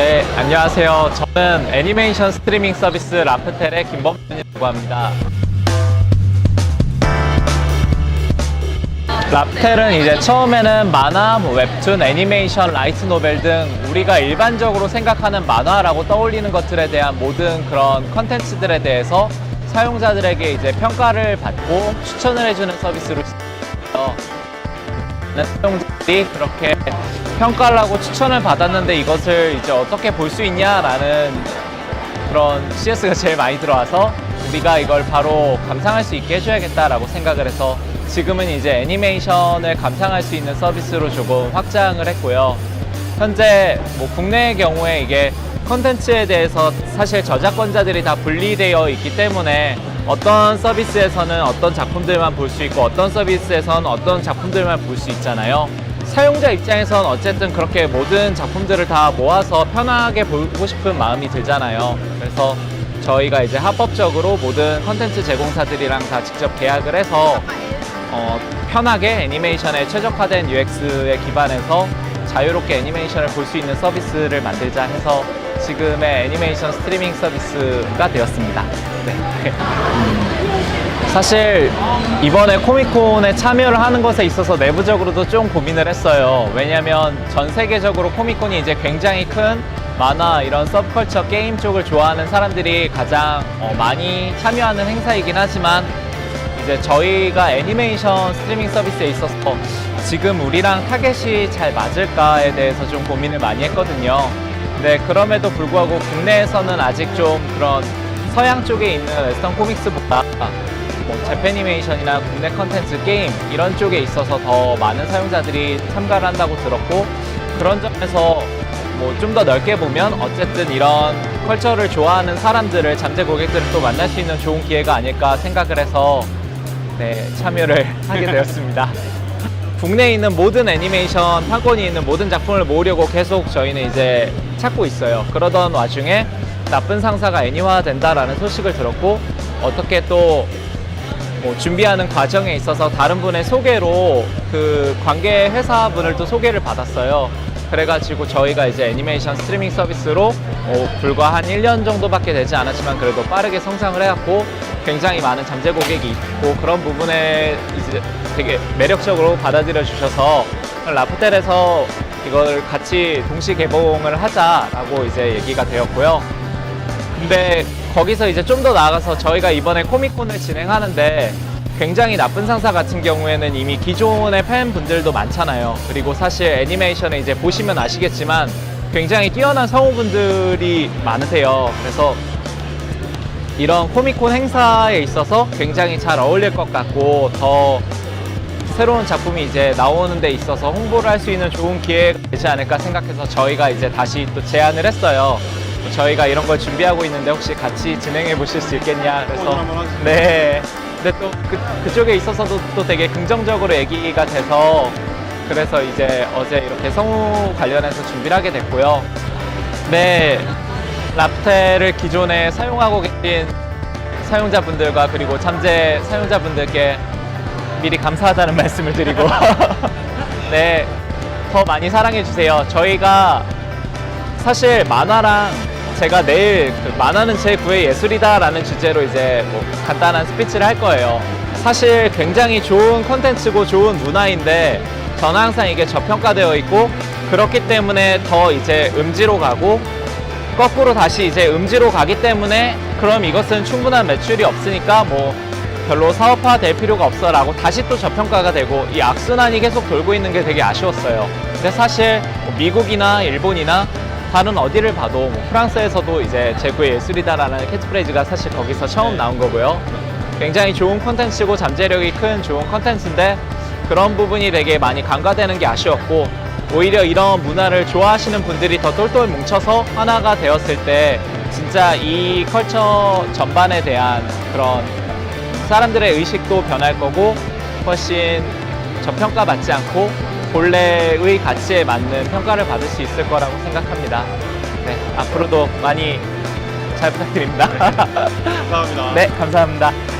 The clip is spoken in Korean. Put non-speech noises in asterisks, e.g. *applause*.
네, 안녕하세요. 저는 애니메이션 스트리밍 서비스 라프텔의 김범준이라고 합니다. 라프텔은 이제 처음에는 만화, 뭐 웹툰, 애니메이션, 라이트 노벨 등 우리가 일반적으로 생각하는 만화라고 떠올리는 것들에 대한 모든 그런 컨텐츠들에 대해서 사용자들에게 이제 평가를 받고 추천을 해주는 서비스로 시작했어요. 사용자 들이 그렇게 평가를 하고 추천을 받았는데 이것을 이제 어떻게 볼 수 있냐라는 그런 CS가 제일 많이 들어와서 우리가 이걸 바로 감상할 수 있게 해줘야겠다라고 생각을 해서 지금은 이제 애니메이션을 감상할 수 있는 서비스로 조금 확장을 했고요. 현재 뭐 국내의 경우에 이게 컨텐츠에 대해서 사실 저작권자들이 다 분리되어 있기 때문에 어떤 서비스에서는 어떤 작품들만 볼 수 있고 어떤 서비스에서는 어떤 작품들만 볼 수 있잖아요. 사용자 입장에선 어쨌든 그렇게 모든 작품들을 다 모아서 편하게 보고 싶은 마음이 들잖아요. 그래서 저희가 이제 합법적으로 모든 컨텐츠 제공사들이랑 다 직접 계약을 해서 어, 편하게 애니메이션에 최적화된 UX에 기반해서 자유롭게 애니메이션을 볼 수 있는 서비스를 만들자 해서 지금의 애니메이션 스트리밍 서비스가 되었습니다. 네. *laughs* 사실 이번에 코미콘에 참여를 하는 것에 있어서 내부적으로도 좀 고민을 했어요. 왜냐하면 전 세계적으로 코미콘이 이제 굉장히 큰 만화 이런 서브컬처 게임 쪽을 좋아하는 사람들이 가장 어, 많이 참여하는 행사이긴 하지만 이제 저희가 애니메이션 스트리밍 서비스에 있어서 지금 우리랑 타겟이 잘 맞을까에 대해서 좀 고민을 많이 했거든요. 근데 그럼에도 불구하고 국내에서는 아직 좀 그런 서양 쪽에 있는 웨스턴 코믹스보다 뭐 재패니메이션이나 국내 컨텐츠 게임 이런 쪽에 있어서 더 많은 사용자들이 참가를 한다고 들었고 그런 점에서 뭐 좀 더 넓게 보면 어쨌든 이런 컬처를 좋아하는 사람들을 잠재 고객들을 또 만날 수 있는 좋은 기회가 아닐까 생각을 해서 네, 참여를 *laughs* 하게 되었습니다. 국내에 있는 모든 애니메이션 판권이 있는 모든 작품을 모으려고 계속 저희는 이제 찾고 있어요. 그러던 와중에 나쁜 상사가 애니화 된다라는 소식을 들었고 어떻게 또 뭐 준비하는 과정에 있어서 다른 분의 소개로 그 관계 회사분을 또 소개를 받았어요. 그래가지고 저희가 이제 애니메이션 스트리밍 서비스로 뭐 불과 한 1년 정도밖에 되지 않았지만 그래도 빠르게 성장을 해왔고 굉장히 많은 잠재 고객이 있고 그런 부분에 이제 되게 매력적으로 받아들여 주셔서 라프텔에서 이걸 같이 동시 개봉을 하자라고 이제 얘기가 되었고요. 근데 거기서 이제 좀 더 나아가서 저희가 이번에 코미콘을 진행하는데 굉장히 나쁜 상사 같은 경우에는 이미 기존의 팬분들도 많잖아요. 그리고 사실 애니메이션을 이제 보시면 아시겠지만 굉장히 뛰어난 성우분들이 많으세요. 그래서 이런 코미콘 행사에 있어서 굉장히 잘 어울릴 것 같고 더 새로운 작품이 이제 나오는 데 있어서 홍보를 할 수 있는 좋은 기회가 되지 않을까 생각해서 저희가 이제 다시 또 제안을 했어요. 저희가 이런 걸 준비하고 있는데 혹시 같이 진행해 보실 수 있겠냐 그래서 네. 근데 또 그, 그쪽에 있어서도 또 되게 긍정적으로 얘기가 돼서 그래서 이제 어제 이렇게 성우 관련해서 준비를 하게 됐고요. 네. 랍텔을 기존에 사용하고 계신 사용자분들과 그리고 잠재 사용자분들께 미리 감사하다는 *laughs* 말씀을 드리고 *laughs* 네. 더 많이 사랑해 주세요. 저희가 사실 만화랑 제가 내일 그 만화는 제 구의 예술이다라는 주제로 이제 뭐 간단한 스피치를 할 거예요. 사실 굉장히 좋은 컨텐츠고 좋은 문화인데 저는 항상 이게 저평가되어 있고 그렇기 때문에 더 이제 음지로 가고 거꾸로 다시 이제 음지로 가기 때문에 그럼 이것은 충분한 매출이 없으니까 뭐 별로 사업화 될 필요가 없어 라고 다시 또 저평가가 되고 이 악순환이 계속 돌고 있는 게 되게 아쉬웠어요. 근데 사실 뭐 미국이나 일본이나 다른 어디를 봐도 뭐 프랑스에서도 이제 제구의 예술이다라는 캐치프레이즈가 사실 거기서 처음 나온 거고요. 굉장히 좋은 컨텐츠고 잠재력이 큰 좋은 컨텐츠인데 그런 부분이 되게 많이 간과되는 게 아쉬웠고 오히려 이런 문화를 좋아하시는 분들이 더 똘똘 뭉쳐서 하나가 되었을 때 진짜 이 컬처 전반에 대한 그런 사람들의 의식도 변할 거고 훨씬 저평가 받지 않고 본래의 가치에 맞는 평가를 받을 수 있을 거라고 생각합니다. 네, 앞으로도 많이 잘 부탁드립니다. 감사합니다. 네, 감사합니다. *laughs*